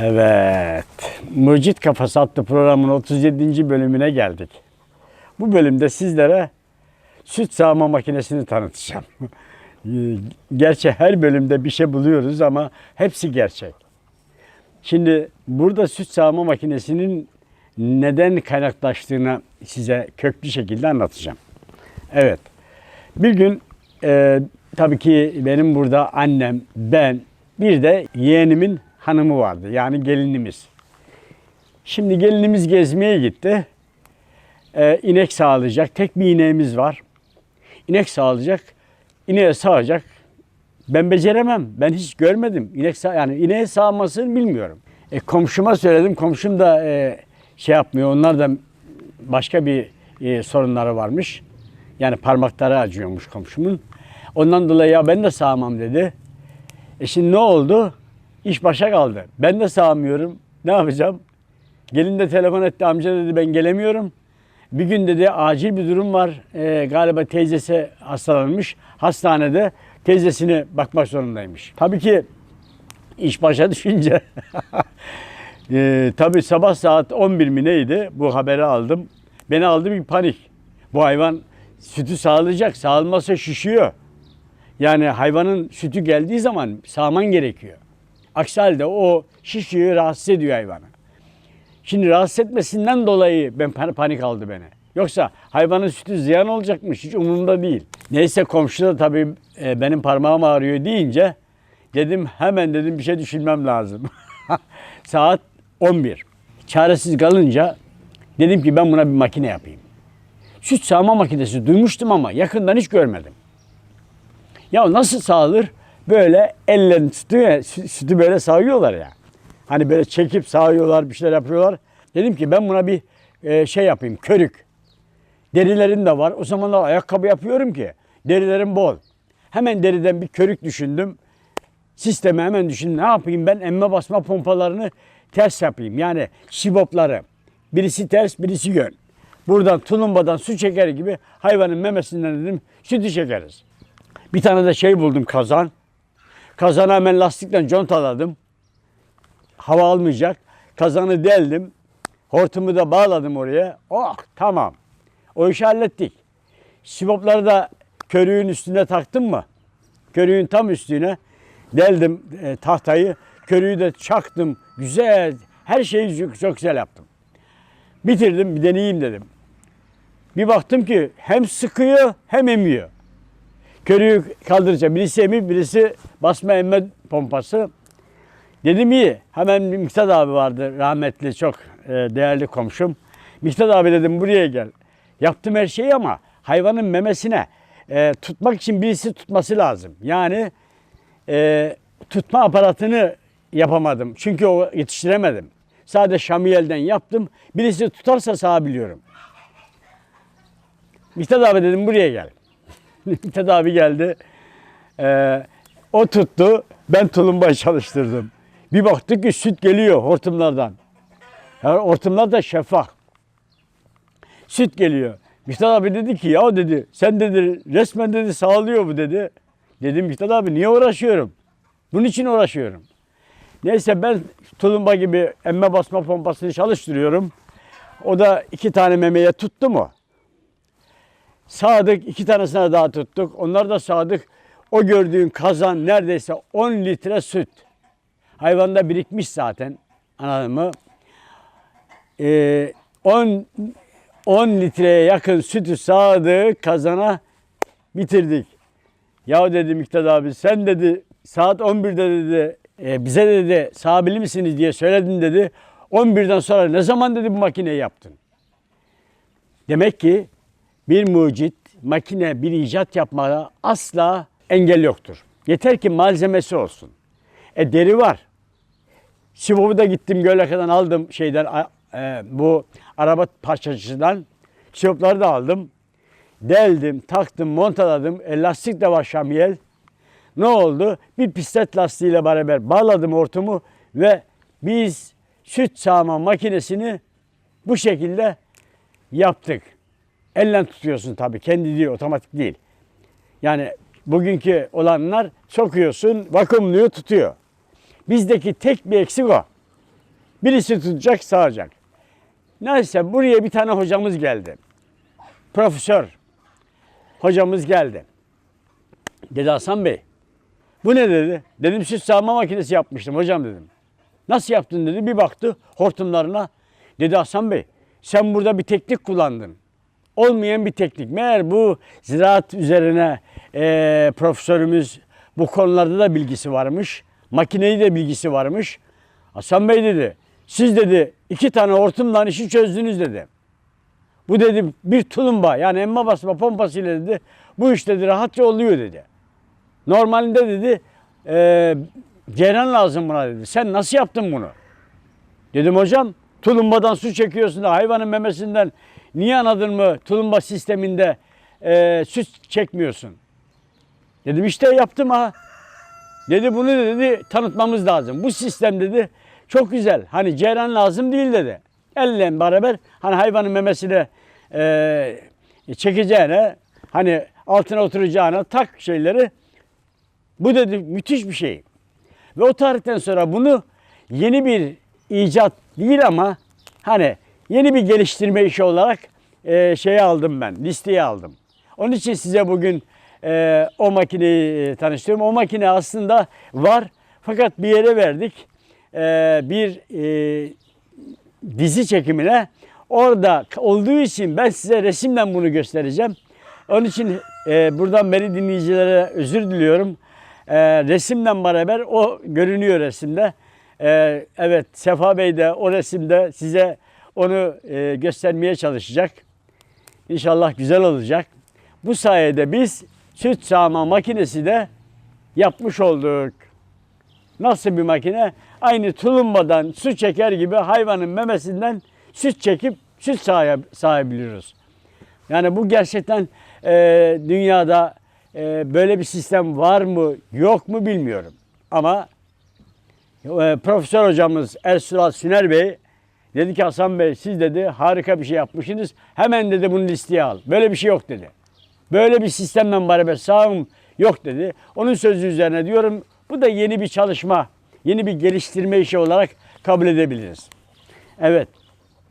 Evet. Mucit Kafası adlı programın 37. bölümüne geldik. Bu bölümde sizlere süt sağma makinesini tanıtacağım. Gerçi her bölümde bir şey buluyoruz ama hepsi gerçek. Şimdi burada süt sağma makinesinin neden kaynaklaştığını size köklü şekilde anlatacağım. Evet. Bir gün e, tabii ki benim burada annem, ben, bir de yeğenimin hanımı vardı. Yani gelinimiz. Şimdi gelinimiz gezmeye gitti. E, inek sağlayacak. Tek bir ineğimiz var. İnek sağlayacak. İneğe sağacak. Ben beceremem. Ben hiç görmedim. İnek sağ, yani ineğe sağmasını bilmiyorum. E, komşuma söyledim. Komşum da e, şey yapmıyor. Onlar da başka bir e, sorunları varmış. Yani parmakları acıyormuş komşumun. Ondan dolayı ya ben de sağmam dedi. E şimdi ne oldu? İş başa kaldı. Ben de sağmıyorum. Ne yapacağım? Gelin de telefon etti. Amca dedi ben gelemiyorum. Bir gün dedi acil bir durum var. Ee, galiba teyzesi hastalanmış. Hastanede teyzesine bakmak zorundaymış. Tabii ki iş başa düşünce ee, tabii sabah saat 11 mi neydi bu haberi aldım. Beni aldı bir panik. Bu hayvan sütü sağlayacak. Sağılmazsa şişiyor. Yani hayvanın sütü geldiği zaman sağman gerekiyor. Aksi halde o şişiyor, rahatsız ediyor hayvanı. Şimdi rahatsız etmesinden dolayı ben pan- panik aldı beni. Yoksa hayvanın sütü ziyan olacakmış hiç umurumda değil. Neyse komşu da tabii e, benim parmağım ağrıyor deyince dedim hemen dedim bir şey düşünmem lazım. Saat 11. Çaresiz kalınca dedim ki ben buna bir makine yapayım. Süt sağma makinesi duymuştum ama yakından hiç görmedim. Ya nasıl sağılır? Böyle ellerini tutuyor sütü böyle sağıyorlar ya. Hani böyle çekip sağıyorlar, bir şeyler yapıyorlar. Dedim ki ben buna bir e, şey yapayım, körük. Derilerim de var. O zamanlar ayakkabı yapıyorum ki derilerim bol. Hemen deriden bir körük düşündüm. Sistemi hemen düşündüm. Ne yapayım ben emme basma pompalarını ters yapayım. Yani şibopları. Birisi ters, birisi yön. Buradan tulumbadan su çeker gibi hayvanın memesinden dedim sütü çekeriz. Bir tane de şey buldum kazan. Kazana hemen lastikle contaladım. Hava almayacak. Kazanı deldim. Hortumu da bağladım oraya. Oh tamam. O işi hallettik. Sibopları da körüğün üstüne taktım mı? Körüğün tam üstüne deldim e, tahtayı. Körüğü de çaktım. Güzel. Her şeyi çok, çok güzel yaptım. Bitirdim bir deneyeyim dedim. Bir baktım ki hem sıkıyor hem emiyor. Körüğü kaldıracağım. Birisi emi, birisi basma emme pompası. Dedim iyi. Hemen bir Miktat abi vardı rahmetli çok e, değerli komşum. Miktat abi dedim buraya gel. Yaptım her şeyi ama hayvanın memesine e, tutmak için birisi tutması lazım. Yani e, tutma aparatını yapamadım. Çünkü o yetiştiremedim. Sadece şamiyelden yaptım. Birisi tutarsa sağabiliyorum. Miktat abi dedim buraya gel. Miktat abi geldi. Ee, o tuttu. Ben tulumbayı çalıştırdım. Bir baktık ki süt geliyor hortumlardan. Yani hortumlar da şeffaf. Süt geliyor. Miktat abi dedi ki ya dedi sen dedi resmen dedi sağlıyor bu dedi. Dedim Miktat abi niye uğraşıyorum? Bunun için uğraşıyorum. Neyse ben tulumba gibi emme basma pompasını çalıştırıyorum. O da iki tane memeye tuttu mu? Sağdık iki tanesine daha tuttuk. Onlar da sağdık. O gördüğün kazan neredeyse 10 litre süt. Hayvanda birikmiş zaten. Anladın mı? Ee, 10 10 litreye yakın sütü sağdık kazana bitirdik. Ya dedi Miktat abi sen dedi saat 11'de dedi e, bize dedi sağabilir misiniz diye söyledin dedi. 11'den sonra ne zaman dedi bu makineyi yaptın? Demek ki bir mucit makine bir icat yapmaya asla engel yoktur. Yeter ki malzemesi olsun. E deri var. Sivobu da gittim Gölaka'dan aldım şeyden e, bu araba parçacısından. Tişopları da aldım. Deldim, taktım, montaladım. E, lastik de var şamiyel. Ne oldu? Bir pistet lastiğiyle beraber bağladım hortumu ve biz süt sağma makinesini bu şekilde yaptık. Elle tutuyorsun tabii. Kendi değil, otomatik değil. Yani bugünkü olanlar sokuyorsun, vakumluyor, tutuyor. Bizdeki tek bir eksik o. Birisi tutacak, sağacak. Neyse buraya bir tane hocamız geldi. Profesör hocamız geldi. Dedi Hasan Bey, bu ne dedi? Dedim süt sağma makinesi yapmıştım hocam dedim. Nasıl yaptın dedi. Bir baktı hortumlarına. Dedi Hasan Bey, sen burada bir teknik kullandın. Olmayan bir teknik. Meğer bu ziraat üzerine eee, profesörümüz bu konularda da bilgisi varmış. Makineyi de bilgisi varmış. Hasan Bey dedi, siz dedi iki tane hortumdan işi çözdünüz dedi. Bu dedi bir tulumba yani emma basma pompasıyla dedi bu iş dedi rahatça oluyor dedi. Normalinde dedi eee ceyran lazım buna dedi. Sen nasıl yaptın bunu? Dedim hocam tulumbadan su çekiyorsun da hayvanın memesinden niye anladın mı tulumba sisteminde eee süt çekmiyorsun? Dedim işte yaptım ha. Dedi bunu dedi tanıtmamız lazım. Bu sistem dedi çok güzel. Hani ceyran lazım değil dedi. Elle beraber hani hayvanın memesine eee çekeceğine hani altına oturacağına tak şeyleri bu dedi müthiş bir şey. Ve o tarihten sonra bunu yeni bir icat değil ama hani yeni bir geliştirme işi olarak e, şeye aldım ben, listeye aldım. Onun için size bugün e, o makineyi e, tanıştırıyorum. O makine aslında var fakat bir yere verdik. E, bir e, dizi çekimine orada olduğu için ben size resimle bunu göstereceğim. Onun için e, buradan beni dinleyicilere özür diliyorum. E, resimle beraber o görünüyor resimde. E, evet Sefa Bey de o resimde size onu e, göstermeye çalışacak. İnşallah güzel olacak. Bu sayede biz süt sağma makinesi de yapmış olduk. Nasıl bir makine? Aynı tulumbadan su çeker gibi hayvanın memesinden süt çekip süt sağaya, sağabiliyoruz. Yani bu gerçekten e, dünyada e, böyle bir sistem var mı yok mu bilmiyorum. Ama e, Profesör hocamız Ersural Süner Bey dedi ki Hasan Bey siz dedi harika bir şey yapmışsınız. Hemen dedi bunu listeye al. Böyle bir şey yok dedi. Böyle bir sistemle beraber sağım yok dedi. Onun sözü üzerine diyorum bu da yeni bir çalışma, yeni bir geliştirme işi olarak kabul edebiliriz. Evet.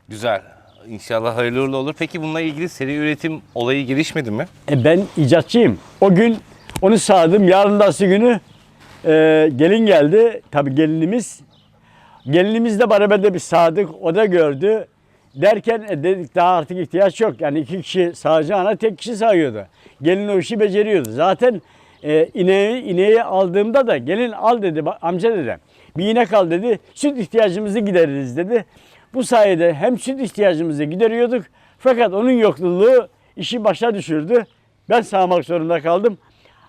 Güzel. İnşallah hayırlı uğurlu olur. Peki bununla ilgili seri üretim olayı gelişmedi mi? E ben icatçıyım. O gün onu sağdım. Yarındası günü e, gelin geldi. Tabii gelinimiz. Gelinimizle beraber de bir sağdık. O da gördü. Derken e, dedik daha artık ihtiyaç yok. Yani iki kişi sağacağına tek kişi sağıyordu. Gelin o işi beceriyordu. Zaten e, ineği, ineği aldığımda da gelin al dedi "Bak, amca dedi. Bir inek al dedi. Süt ihtiyacımızı gideririz dedi. Bu sayede hem süt ihtiyacımızı gideriyorduk. Fakat onun yokluğu işi başa düşürdü. Ben sağmak zorunda kaldım.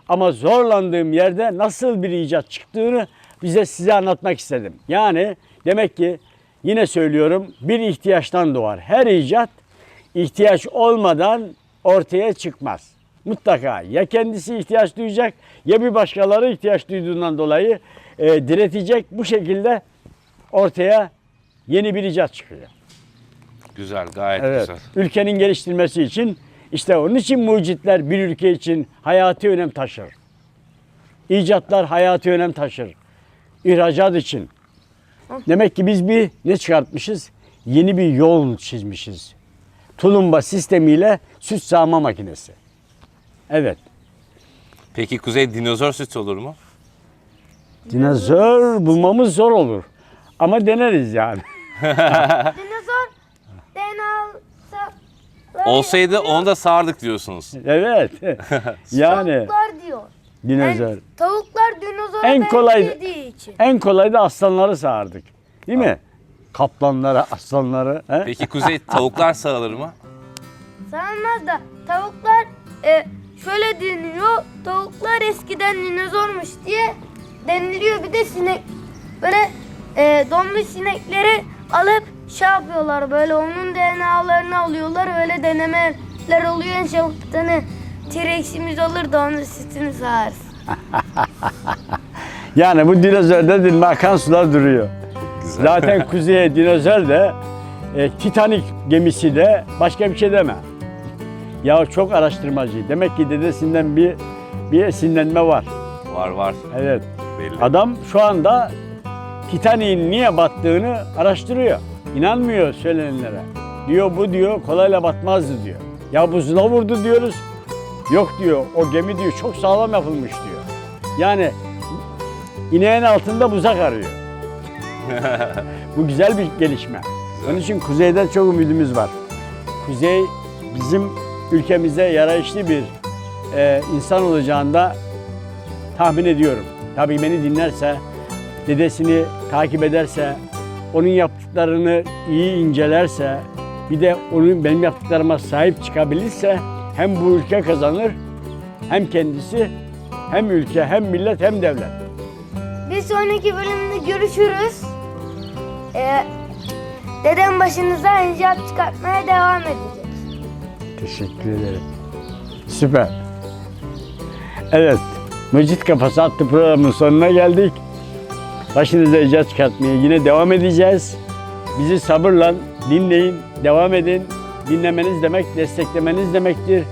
Ama zorlandığım yerde nasıl bir icat çıktığını bize size anlatmak istedim. Yani demek ki yine söylüyorum bir ihtiyaçtan doğar. Her icat ihtiyaç olmadan ortaya çıkmaz. Mutlaka ya kendisi ihtiyaç duyacak ya bir başkaları ihtiyaç duyduğundan dolayı e, diretecek. Bu şekilde ortaya yeni bir icat çıkıyor. Güzel, gayet Evet. güzel. Ülkenin geliştirmesi için işte onun için mucitler bir ülke için hayati önem taşır. İcatlar hayati önem taşır. İhracat için. Demek ki biz bir ne çıkartmışız? Yeni bir yol çizmişiz. Tulumba sistemiyle süt sağma makinesi. Evet. Peki kuzey dinozor sütü olur mu? Dinozor bulmamız zor olur. Ama deneriz yani. Dinozor denalsa Olsaydı onu da sağardık diyorsunuz. Evet. yani tavuklar diyor. Dinozor. En- tavuklar dinozora En kolay- benzediği için. En kolay da aslanları sağardık. Değil mi? Kaplanları, aslanları. He? Peki kuzey tavuklar sağılır mı? Sanılmaz da tavuklar e, şöyle deniliyor. Tavuklar eskiden dinozormuş diye deniliyor. Bir de sinek böyle e, donmuş sinekleri alıp şey yapıyorlar böyle onun DNA'larını alıyorlar öyle denemeler oluyor bir tane T-Rex'imiz olur da onun sütünü sağarız. Yani bu dinozorda dinle akan sular duruyor. Güzel. Zaten kuzeye dinozor da e, Titanic gemisi de başka bir şey deme. Ya çok araştırmacı. Demek ki dedesinden bir bir esinlenme var. Var var. Evet. Belli. Adam şu anda Titanic'in niye battığını araştırıyor. İnanmıyor söylenenlere. Diyor bu diyor kolayla batmazdı diyor. Ya buzula vurdu diyoruz. Yok diyor o gemi diyor çok sağlam yapılmış diyor. Yani ineğin altında buzak arıyor. bu güzel bir gelişme. Onun için kuzeyden çok ümidimiz var. Kuzey bizim ülkemize yarayışlı bir e, insan olacağında tahmin ediyorum. Tabii beni dinlerse, dedesini takip ederse, onun yaptıklarını iyi incelerse, bir de onun benim yaptıklarıma sahip çıkabilirse hem bu ülke kazanır, hem kendisi, hem ülke, hem millet, hem devlet. Bir sonraki bölümde görüşürüz. Ee, dedem başınıza inşaat çıkartmaya devam edecek. Teşekkür ederim. Süper. Evet, Mücit Kafası adlı programın sonuna geldik. Başınıza icat çıkartmaya yine devam edeceğiz. Bizi sabırla dinleyin, devam edin. Dinlemeniz demek, desteklemeniz demektir.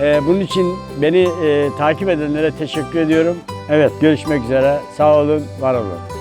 Ee, bunun için beni e, takip edenlere teşekkür ediyorum. Evet, görüşmek üzere. Sağ olun, var olun.